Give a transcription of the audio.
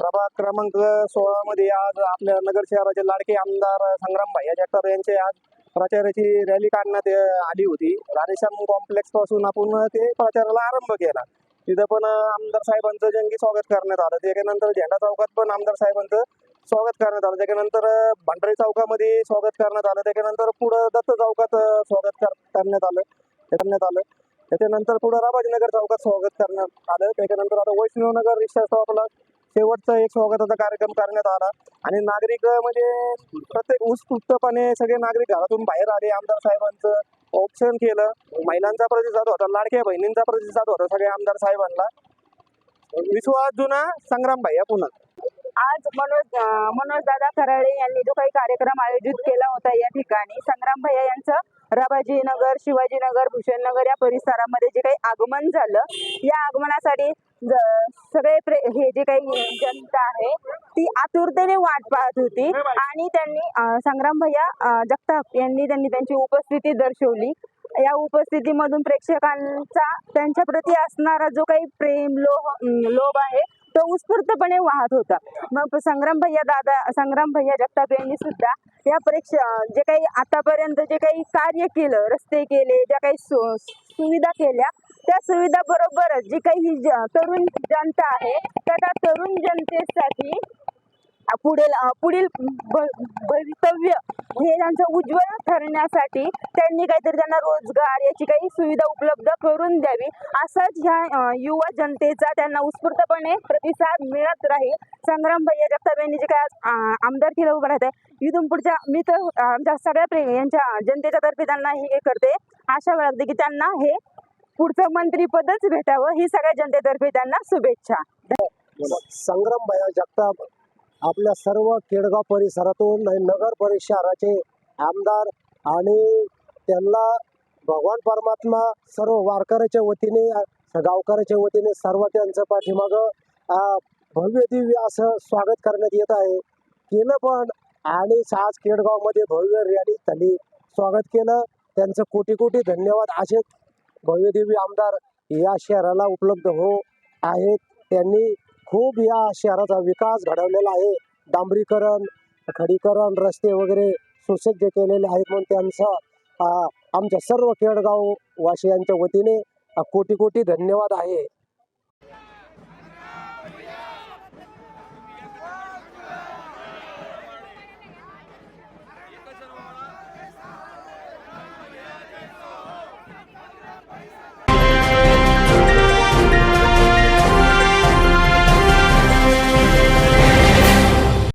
प्रभाग क्रमांक सोळा मध्ये आज आपल्या नगर शहराचे लाडके आमदार संग्राम भाई जगताप यांचे आज प्रचाराची रॅली काढण्यात आली होती. राधेश्याम कॉम्प्लेक्सपासून आपण ते प्रचाराला आरंभ केला. तिथं पण आमदार साहेबांचं जंगी स्वागत करण्यात आलं. त्याच्यानंतर झेंडा चौकात पण आमदार साहेबांचं स्वागत करण्यात आलं. त्याच्यानंतर भांडरे चौकामध्ये स्वागत करण्यात आलं. त्याच्यानंतर पुढं दत्त चौकात स्वागत करण्यात आलं. करण्यात आलं. त्याच्यानंतर पुढं राबाजीनगर चौकात स्वागत करण्यात आलं. त्याच्यानंतर आता वैष्णवनगर रिक्षा स्टॉपला शेवटचा एक स्वागताचा कार्यक्रम करण्यात आला. आणि नागरिक म्हणजे प्रत्येक उत्स्फूर्तपणे सगळे नागरिक घरातून बाहेर आले. आमदार साहेबांचं ऑप्शन केलं. महिलांचा प्रतिसाद होता लाडक्या बहिणींचा प्रतिसाद होता सगळ्या आमदार साहेबांना. विश्वास जुना संग्राम भाई पुन्हा. आज मनोज मनोज दादा खराळे यांनी जो काही कार्यक्रम आयोजित केला होता या ठिकाणी संग्राम भैया यांचं राबाजीनगर शिवाजीनगर भूषणनगर या परिसरामध्ये जे काही आगमन झालं या आगमनासाठी सगळे प्रे हे जे काही जनता आहे ती आतुरतेने वाट पाहत होती आणि त्यांनी संग्राम भैया जगताप यांनी त्यांनी त्यांची उपस्थिती दर्शवली. या उपस्थितीमधून प्रेक्षकांचा त्यांच्या प्रती असणारा जो काही प्रेम लोह लोभ आहे तो उत्स्फूर्तपणे वाहत होता. मग संग्राम भैया दादा संग्राम भैया जगताप यांनी सुद्धा या परीक्षा जे काही आतापर्यंत जे काही कार्य केलं रस्ते केले ज्या काही सु सुविधा केल्या त्या सुविधा बरोबरच जी काही ही तरुण जनता आहे त्या तरुण जनतेसाठी पुढील पुढील भवितव्य हे त्यांचं उज्ज्वल ठरण्यासाठी त्यांनी काहीतरी त्यांना रोजगार याची काही सुविधा उपलब्ध करून द्यावी असाच ह्या युवा जनतेचा त्यांना उत्स्फूर्तपणे प्रतिसाद मिळत राहील. संग्राम भैया जगताप यांनी जे काय आज, अ, आमदारकीला उभं राहत आहे इथून पुढच्या मी तर आमच्या सगळ्या प्रेमी यांच्या जनतेच्या तर्फे त्यांना हे करते. आशा बाळगते की त्यांना हे पुढचं मंत्रीपदच भेटावं. ही सगळ्या जनतेतर्फे त्यांना शुभेच्छा. संग्राम भैया जगताप आपल्या सर्व केडगाव परिसरातून नगर नगर शहराचे आमदार आणि त्यांना भगवान परमात्मा सर्व वारकऱ्याच्या वतीने गावकऱ्याच्या वतीने सर्व त्यांचं पाठीमागं भव्य दिव्य असं स्वागत करण्यात येत आहे. केलं पण आणि आज केडगावमध्ये भव्य रॅली झाली स्वागत केलं. त्यांचं कोटी कोटी धन्यवाद. असेच भव्य दिव्य आमदार या शहराला उपलब्ध हो आहेत. त्यांनी खूप या शहराचा विकास घडवलेला आहे. डांबरीकरण खडीकरण रस्ते वगैरे सुसज्ज केलेले आहेत म्हणून त्यांचा आमच्या सर्व केडगाव वासियांच्या वतीने कोटी कोटी धन्यवाद आहे.